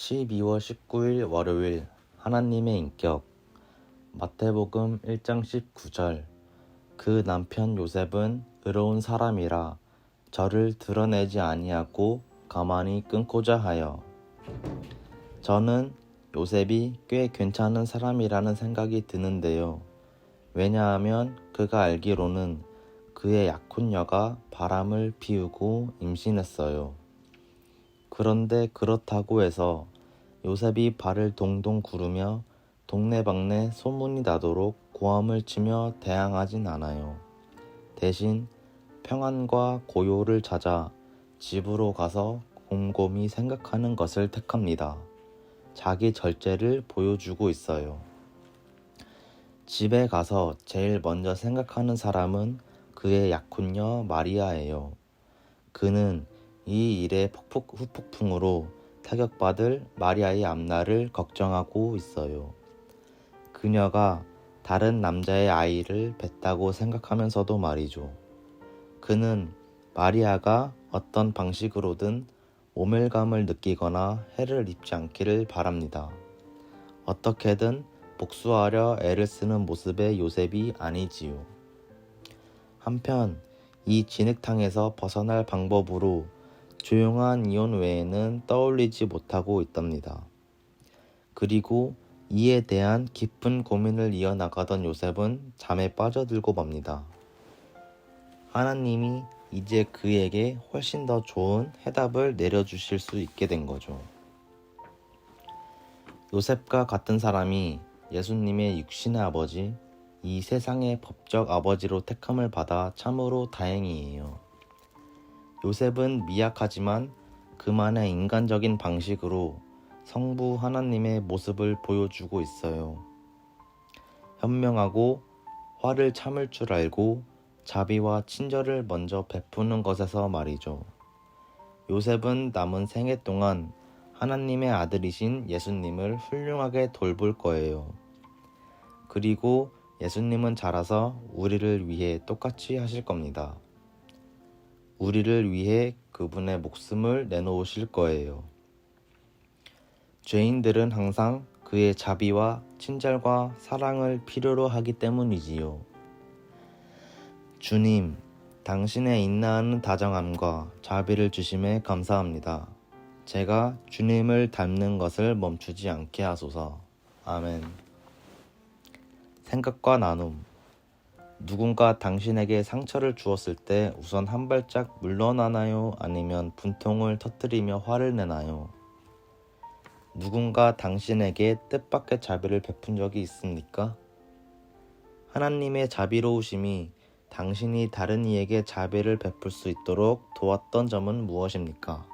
12월 19일 월요일 하나님의 인격 마태복음 1장 19절 그 남편 요셉은 의로운 사람이라 저를 드러내지 아니하고 가만히 끊고자 하여 저는 요셉이 꽤 괜찮은 사람이라는 생각이 드는데요. 왜냐하면 그가 알기로는 그의 약혼녀가 바람을 피우고 임신했어요. 그런데 그렇다고 해서 요셉이 발을 동동 구르며 동네방네 소문이 나도록 고함을 치며 대항하진 않아요. 대신 평안과 고요를 찾아 집으로 가서 곰곰이 생각하는 것을 택합니다. 자기 절제를 보여주고 있어요. 집에 가서 제일 먼저 생각하는 사람은 그의 약혼녀 마리아예요. 그는 이 일의 폭폭 후폭풍으로 타격받을 마리아의 앞날을 걱정하고 있어요. 그녀가 다른 남자의 아이를 뱉다고 생각하면서도 말이죠. 그는 마리아가 어떤 방식으로든 오멸감을 느끼거나 해를 입지 않기를 바랍니다. 어떻게든 복수하려 애를 쓰는 모습의 요셉이 아니지요. 한편 이 진흙탕에서 벗어날 방법으로 조용한 이혼 외에는 떠올리지 못하고 있답니다. 그리고 이에 대한 깊은 고민을 이어나가던 요셉은 잠에 빠져들고 맙니다. 하나님이 이제 그에게 훨씬 더 좋은 해답을 내려주실 수 있게 된 거죠. 요셉과 같은 사람이 예수님의 육신의 아버지, 이 세상의 법적 아버지로 택함을 받아 참으로 다행이에요. 요셉은 미약하지만 그만의 인간적인 방식으로 성부 하나님의 모습을 보여주고 있어요. 현명하고 화를 참을 줄 알고 자비와 친절을 먼저 베푸는 것에서 말이죠. 요셉은 남은 생애 동안 하나님의 아들이신 예수님을 훌륭하게 돌볼 거예요. 그리고 예수님은 자라서 우리를 위해 똑같이 하실 겁니다. 우리를 위해 그분의 목숨을 내놓으실 거예요. 죄인들은 항상 그의 자비와 친절과 사랑을 필요로 하기 때문이지요. 주님, 당신의 인나하는 다정함과 자비를 주심에 감사합니다. 제가 주님을 닮는 것을 멈추지 않게 하소서. 아멘. 생각과 나눔. 누군가 당신에게 상처를 주었을 때 우선 한 발짝 물러나나요? 아니면 분통을 터뜨리며 화를 내나요? 누군가 당신에게 뜻밖의 자비를 베푼 적이 있습니까? 하나님의 자비로우심이 당신이 다른 이에게 자비를 베풀 수 있도록 도왔던 점은 무엇입니까?